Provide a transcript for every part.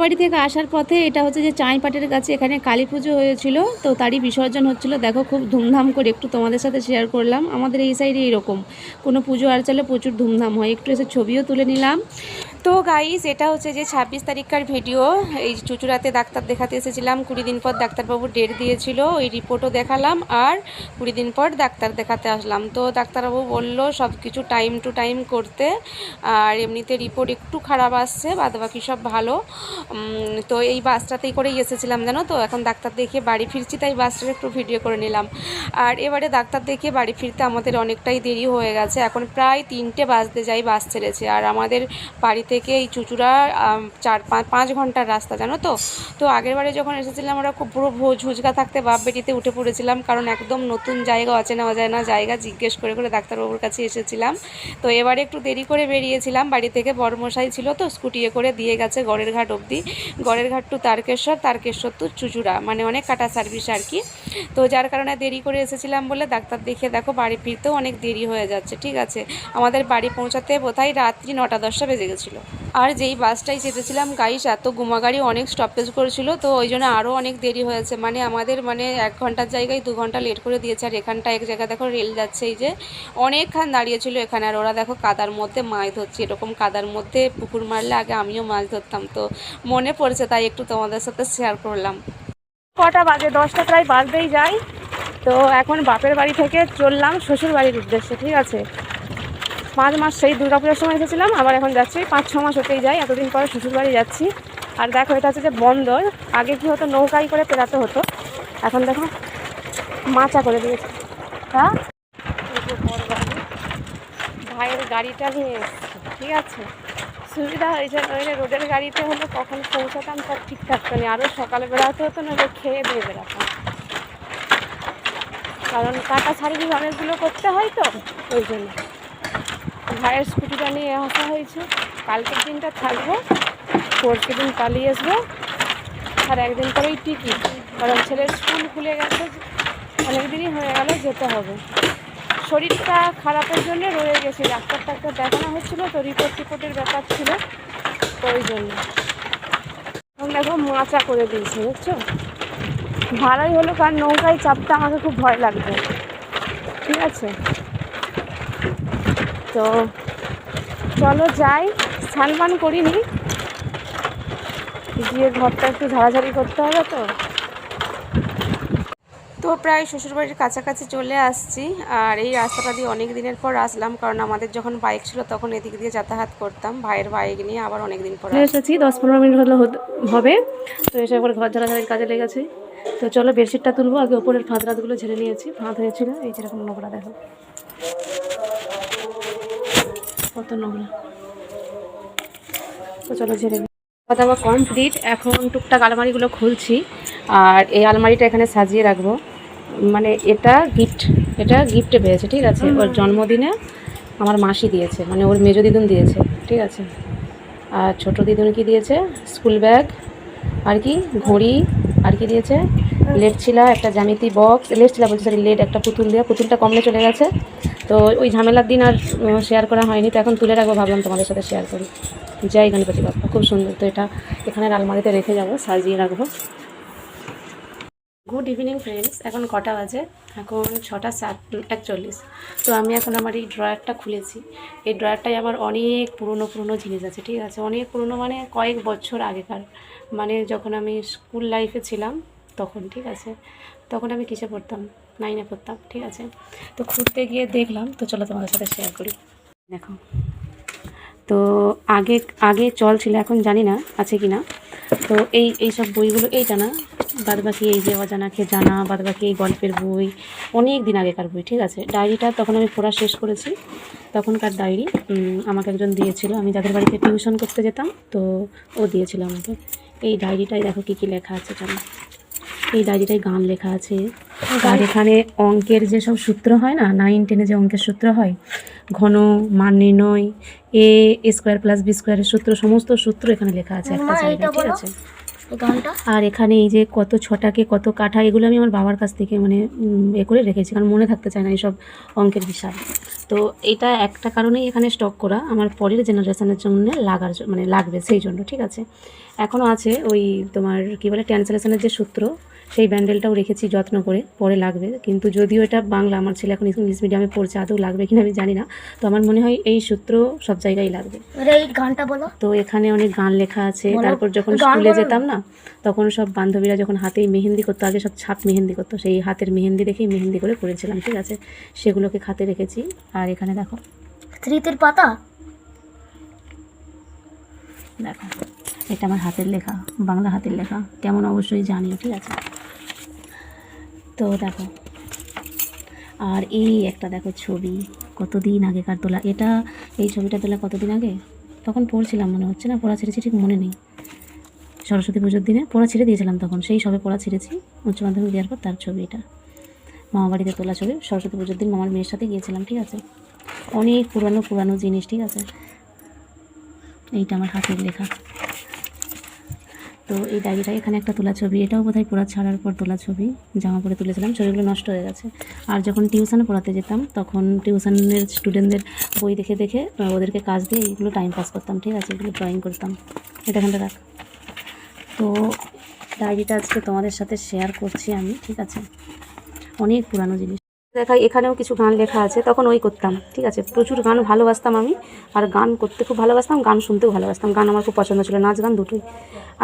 তো মামা বাড়ি থেকে আসার পথে এটা হচ্ছে যে চাঁইপাটের কাছে এখানে কালী পুজো হয়েছিল, তো তারই বিসর্জন হচ্ছিল। দেখো খুব ধুমধাম করে একটু তোমাদের সাথে শেয়ার করলাম। আমাদের এই সাইডে এইরকম কোনো পুজো আর চলে প্রচুর ধুমধাম হয়। একটু এসে ছবিও তুলে নিলাম। তো গাইজ এটা হচ্ছে যে ছাব্বিশ তারিখকার ভিডিও এই চুচুড়াতে ডাক্তার দেখাতে এসেছিলাম, কুড়ি দিন পর ডাক্তারবাবু ডেট দিয়েছিল, ওই রিপোর্টও দেখালাম আর কুড়ি দিন পর ডাক্তার দেখাতে আসলাম। তো ডাক্তারবাবু বলল সব কিছু টাইম টু টাইম করতে, আর এমনিতে রিপোর্ট একটু খারাপ আসছে বাদ বাকি সব ভালো। তো এই বাসটাতেই করেই এসেছিলাম, জানো তো? এখন ডাক্তার দেখিয়ে বাড়ি ফিরছি, তাই বাসটার একটু ভিডিও করে নিলাম। আর এবারে ডাক্তার দেখিয়ে বাড়ি ফিরতে আমাদের অনেকটাই দেরি হয়ে গেছে। এখন প্রায় তিনটে বাজতে যাই বাস ছেড়েছে। আর আমাদের বাড়ি থেকে এই চুচুড়া চার পাঁচ পাঁচ ঘণ্টার রাস্তা, জানো তো? তো আগের বারে যখন এসেছিলাম আমরা খুব পুরো ভোজ ঝুঁঝকা থাকতে বাপ বেটিতে উঠে পড়েছিলাম, কারণ একদম নতুন জায়গা, অচেনা অজানা জায়গা জিজ্ঞেস করে করে ডাক্তারবাবুর কাছে এসেছিলাম। তো এবারে একটু দেরি করে বেরিয়েছিলাম, বাড়ি থেকে বড়মশাই ছিল তো, স্কুটিয়ে করে দিয়ে গেছে গড়ের ঘাট অবধি। গড়ের ঘাট টু তারকেশ্বর তারকেশ্বর টু চুচুড়া মানে অনেক কাটা সার্ভিস আর কি। তো যার কারণে দেরি করে এসেছিলাম বলে ডাক্তার দেখিয়ে দেখো বাড়ি ফিরতেও অনেক দেরি হয়ে যাচ্ছে, ঠিক আছে? আমাদের বাড়ি পৌঁছাতে বোধহয় রাত্রি নটা দশটা বেজে গেছিল। আর যেই বাসটাই চেপেছিলাম গাইস এত গুমা গাড়ি অনেক স্টপেজ করেছিল, তো ওই জন্য আরও অনেক দেরি হয়েছে। মানে আমাদের মানে এক ঘণ্টার জায়গায় দু ঘণ্টা লেট করে দিয়েছে, আর এখানটা এক জায়গায় দেখো রেল যাচ্ছে, এই যে অনেকক্ষণ দাঁড়িয়েছিল এখানে। আর ওরা দেখো কাদার মধ্যে মাছ ধরছে, এরকম কাদার মধ্যে পুকুর মারলে আগে আমিও মাছ ধরতাম, তো মনে পড়েছে, তাই একটু তোমাদের সাথে শেয়ার করলাম। কটা বাজে? দশটা প্রায় বাজতেই যাই তো এখন বাপের বাড়ি থেকে চললাম শ্বশুর বাড়ির উদ্দেশ্যে, ঠিক আছে? পাঁচ মাস সেই দুর্গাপুজোর সময় এসেছিলাম, আবার এখন যাচ্ছি। পাঁচ, ছ মাস হতেই যাই এতদিন পরে শ্বশুরবাড়ি যাচ্ছি। আর দেখো, এটা হচ্ছে যে বন্দর। আগে কি হতো নৌকাই করে পেরাতে হতো। এখন দেখো, মাচা করে দিয়েছে। হ্যাঁ। ভাইয়ের গাড়িটা নিয়ে ঠিক আছে? সুবিধা হয়েছে নইলে রোডের গাড়িতে হলে কখন পৌঁছাতাম সব ঠিক থাকতো না। আরও সকালে বেড়াতে হতো না খেয়ে দিয়ে বেড়াতাম। কারণ কাটা সার্ভিস অনেকগুলো করতে হয় তো, ওই জন্য। ভাইয়ের স্কুটিটা নিয়ে আসা হয়েছে। কালকের দিনটা থাকব, পরশু দিন পালিয়ে আসব। আর একদিন পরেই টিকিট, কারণ ছেলের স্কুল খুলে গেছে অনেক দিনই হয়ে গেল যেতে হবে। শরীরটা খারাপের জন্য রয়ে গেছে ডাক্তার টাক্তার দেখানো হচ্ছিল, তো রিপোর্ট টিপোর্টের ব্যাপার ছিল ওই জন্য। দেখো, মাচা করে দিয়েছে, বুঝছ? ভালোই হলো, কারণ নৌকায় চাপতে আমাকে খুব ভয় লাগবে ঠিক আছে? তো চলো যাই, স্নান পান করিনি। গিয়ে ঘরটা একটু ঝাড়াঝাড়ি করতে হবে তো। তো প্রায় শ্বশুরবাড়ির কাছাকাছি চলে আসছি, আর এই রাস্তাটা দিয়ে অনেক দিনের পর আসলাম, কারণ আমাদের যখন বাইক ছিল তখন এদিক দিয়ে যাতায়াত করতাম, ভাইয়ের বাইক নিয়ে আবার অনেক দিন পর এসেছি, দশ পনেরো মিনিট হলো হবে। তো এসে একবার ঘর ঝাড়াঝাড়ির কাজে লেগেছে। তো চলো বেডশিটটা তুলবো, আগে ওপরের ফাঁদরাতগুলো ঝেড়ে নিয়েছি। ফাঁদ হয়েছিল, এই যেরকম নোংরা দেখো। কত নোংরা তো চলো ঝেড়ে খাওয়া দাওয়া কমপ্লিট এখন টুকটাক আলমারিগুলো খুলছি। আর এই আলমারিটা এখানে সাজিয়ে রাখব। মানে এটা গিফট এটা গিফটে পেয়েছে ঠিক আছে? ওর জন্মদিনে আমার মাসি দিয়েছে মানে ওর মেজো দিদুন দিয়েছে ঠিক আছে? আর ছোটো দিদুন কি দিয়েছে? স্কুল ব্যাগ আর কি? ঘড়ি আর কি দিয়েছে? লেট ছিলা একটা জ্যামিতি বক্স লেট ছিলা বলছি সরি লেট একটা পুতুল দেওয়া পুতুলটা কমলে চলে গেছে। তো ওই ঝামেলার দিন আর শেয়ার করা হয়নি। তো এখন তুলে রাখব, ভাবলাম তোমাদের সাথে শেয়ার করি। যাই গণপতি বাপ্পা, খুব সুন্দর। তো এটা এখানে আলমারিতে রেখে যাব, সাজিয়ে রাখব। গুড ইভিনিং ফ্রেন্ডস এখন কটা বাজে? এখন ছটা সাত, একচল্লিশ। তো আমি এখন আমার এই ড্রয়ারটা খুলেছি। এই ড্রয়ারটাই আমার অনেক পুরনো পুরনো জিনিস আছে, ঠিক আছে? অনেক পুরনো মানে কয়েক বছর আগেকার। মানে যখন আমি স্কুল লাইফে ছিলাম, তখন, ঠিক আছে? তখন আমি কিসে পড়তাম? নাইনে পড়তাম, ঠিক আছে? তো খুঁজতে গিয়ে দেখলাম, তো চলো তোমাদের সাথে শেয়ার করি। দেখো, তো আগে আগে চল ছিল, এখন জানি না আছে কি না তো এই এই সব বইগুলো, এইটা না বাদ বাকি এই যে অজানাকে জানা বাদ বাকি এই গল্পের বই, অনেক দিন আগেকার বই, ঠিক আছে? ডায়েরিটা তখন আমি পড়া শেষ করেছি। তখনকার ডায়েরি আমাকে একজন দিয়েছিল, আমি যাদের বাড়িতে টিউশন করতে যেতাম, তো ও দিয়েছিল আমাকে। এই ডায়েরিটায় দেখো কী কী লেখা আছে জানো? এই ডায়েরিটায় গান লেখা আছে। আর এখানে অঙ্কের যে সব সূত্র হয় না নাইন টেনে যে অঙ্কের সূত্র হয় ঘন মান নির্ণয় এ স্কোয়ার প্লাস বি স্কোয়ারের সূত্র সমস্ত সূত্র এখানে লেখা আছে একটা জায়গায় ঠিক আছে? আর এখানে এই যে কত ছটাকে কত কাঠা এগুলো আমি আমার বাবার কাছ থেকে মানে এ করে রেখেছি কারণ মনে থাকতে চায় না এইসব অঙ্কের হিসাব তো এটা একটা কারণেই এখানে স্টক করা আমার পরের জেনারেশনের জন্য লাগার মানে লাগবে সেই জন্য ঠিক আছে? এখনও আছে ওই তোমার কী বলে ট্রান্সলেশনের যে সূত্র সেই ব্যান্ডেলটাও রেখেছি যত্ন করে পরে লাগবে। কিন্তু যদিও এটা বাংলা আমার ছেলে এখন ইংলিশ মিডিয়ামে পড়ছে আদৌ লাগবে কিনা আমি জানি না। তো আমার মনে হয় এই সূত্র সব জায়গায় লাগবে। এই গানটা বলো। তো এখানে অনেক গান লেখা আছে তারপর যখন স্কুলে যেতাম না তখন সব বান্ধবীরা যখন হাতেই মেহেন্দি করতো আগে সব ছাপ মেহেন্দি করতো সেই হাতের মেহেন্দি দেখেই মেহেন্দি করে করেছিলাম ঠিক আছে? সেগুলোকে খাতে রেখেছি। আর এখানে দেখো। স্মৃতির পাতা? দেখো। এটা আমার হাতের লেখা, বাংলা হাতের লেখা। কেমন অবশ্যই জানিও, ঠিক আছে? তো দেখো, আর এই একটা দেখো ছবি, কতদিন আগেকার তোলা। এটা, এই ছবিটা তোলা কতদিন আগে? তখন পড়ছিলাম মনে হচ্ছে না, পড়া ছেড়েছি ঠিক মনে নেই। সরস্বতী পুজোর দিনে পড়া ছেড়ে দিয়েছিলাম তখন, সেই সবে পড়া ছেড়েছি উচ্চ মাধ্যমিক দেওয়ার পর তার ছবি এটা। মামা বাড়িতে তোলা ছবি, সরস্বতী পুজোর দিন মামার মেয়ের সাথে গিয়েছিলাম, ঠিক আছে? অনেক পুরানো পুরানো জিনিস, ঠিক আছে? এইটা আমার হাতের লেখা। তো এই ডায়েরিটা, এখানে একটা তোলা ছবি, এটাও বোধহয় পড়া ছাড়ার পর তোলা ছবি, জামা পরে তুলেছিলাম, ছবিগুলো নষ্ট হয়ে গেছে। আর যখন টিউশনে পড়াতে যেতাম, তখন টিউশনের স্টুডেন্টদের বই দেখে দেখে ওদেরকে কাজ দিয়ে এইগুলো টাইম পাস করতাম, ঠিক আছে, এগুলো ড্রয়িং করতাম। এটা এখানটা রাখ। তো ডায়েরিটা আজকে তোমাদের সাথে শেয়ার করছি আমি, ঠিক আছে? অনেক পুরানো জিনিস। দেখা এখানেও কিছু গান লেখা আছে, তখন ওই করতাম, ঠিক আছে? প্রচুর গান ভালোবাসতাম আমি, আর গান করতে খুব ভালোবাসতাম, গান শুনতেও ভালোবাসতাম, গান আমার খুব পছন্দ ছিল, নাচ গান দুটোই।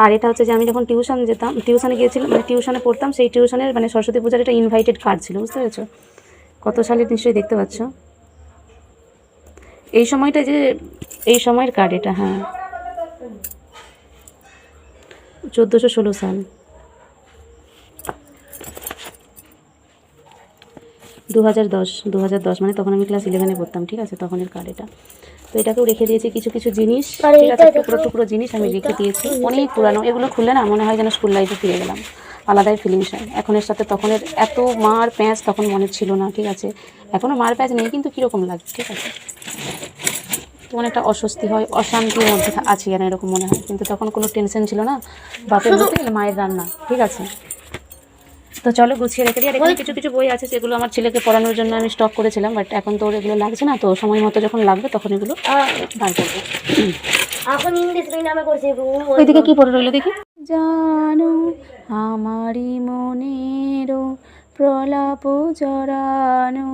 আর এটা হচ্ছে যে আমি যখন টিউশন যেতাম, টিউশনে গিয়েছিলাম মানে টিউশনে পড়তাম, সেই টিউশনের মানে সরস্বতী পূজার একটা ইনভাইটেড কার্ড ছিল, বুঝতে পেরেছ? কত সালে নিশ্চয়ই দেখতে পাচ্ছ? এই সময়টা যে, এই সময়ের কার্ড এটা হ্যাঁ। চোদ্দোশো ষোলো সাল। দু হাজার দশ দু হাজার দশ মানে তখন আমি ক্লাস ইলেভেনে পড়তাম ঠিক আছে? তখনের কার্ড এটা। তো এটাকেও রেখে দিয়েছি কিছু কিছু জিনিস ঠিক আছে? টুকরো টুকরো জিনিস আমি রেখে দিয়েছি। অনেক পুরানো। এগুলো খুললে না মনে হয় যেন স্কুল লাইফে ফিরে গেলাম। আলাদাই ফিলিংস হয়। এখনের সাথে তখনের এত মার প্যাঁচ তখন মনে ছিল না ঠিক আছে? এখনও মার প্যাঁচ নেই কিন্তু কীরকম লাগে ঠিক আছে? কেমন একটা অস্বস্তি হয় অশান্তির মধ্যে আছি যেন এরকম মনে হয়। কিন্তু তখন কোনো টেনশন ছিল না। বাপের গেলে মায়ের রান্না ঠিক আছে? তো চলো গুছিয়ে রেখে দিই। আর এখানে কিছু কিছু বই আছে যেগুলো আমার ছেলেকে পড়ানোর জন্য আমি স্টক করেছিলাম বাট এখন তো ওর এগুলো লাগছে না তো সময় মতো যখন লাগবে তখন এগুলো বার করব। এখন ইংলিশ মিডিয়ামে করছে ওইদিকে কি পড়ে রইল দেখি। জানো আমারই মনেরও প্রলাপ জড়ানো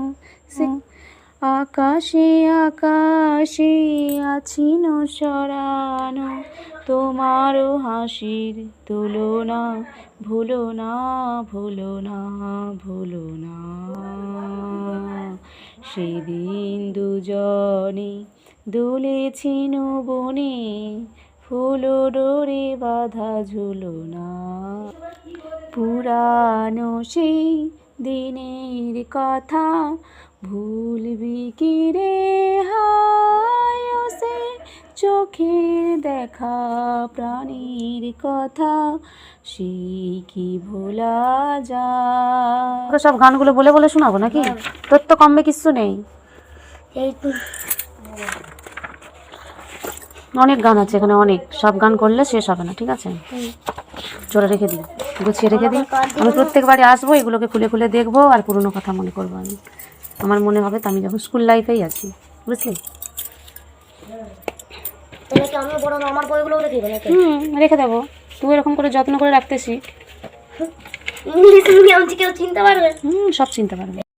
আকাশে আকাশে আছি সরানো। তোমারও হাসির তুলনা ভুলো না ভুলো না ভুলো না। সেদিন দুজনে দুলেছি বনে ফুল ডোরে বাধা ঝুলো না। পুরানো সেই দিনের কথা ভুলবি কি রে হায় ও সে চোখের দেখা প্রাণীর কথা সেই কি ভোলা যায়? সব গানগুলো বলে বলে শোনাবো নাকি? তোর তো কমবে কিচ্ছু নেই। অনেক গান আছে এখানে অনেক। সব গান করলে শেষ হবে না ঠিক আছে? জোরে রেখে দিই গুছিয়ে রেখে দিই। আমি প্রত্যেকবারে আসব এগুলোকে খুলে খুলে দেখব আর পুরনো কথা মনে করব আমি। আমার মনে হবে তো আমি যখন স্কুল লাইফেই আছি বুঝলি? হুম রেখে দেবো। তুই এরকম করে যত্ন করে রাখতেছি। ইংলিশ মিডিয়াম কেউ চিনতে পারবে। হুম সব চিনতে পারবে।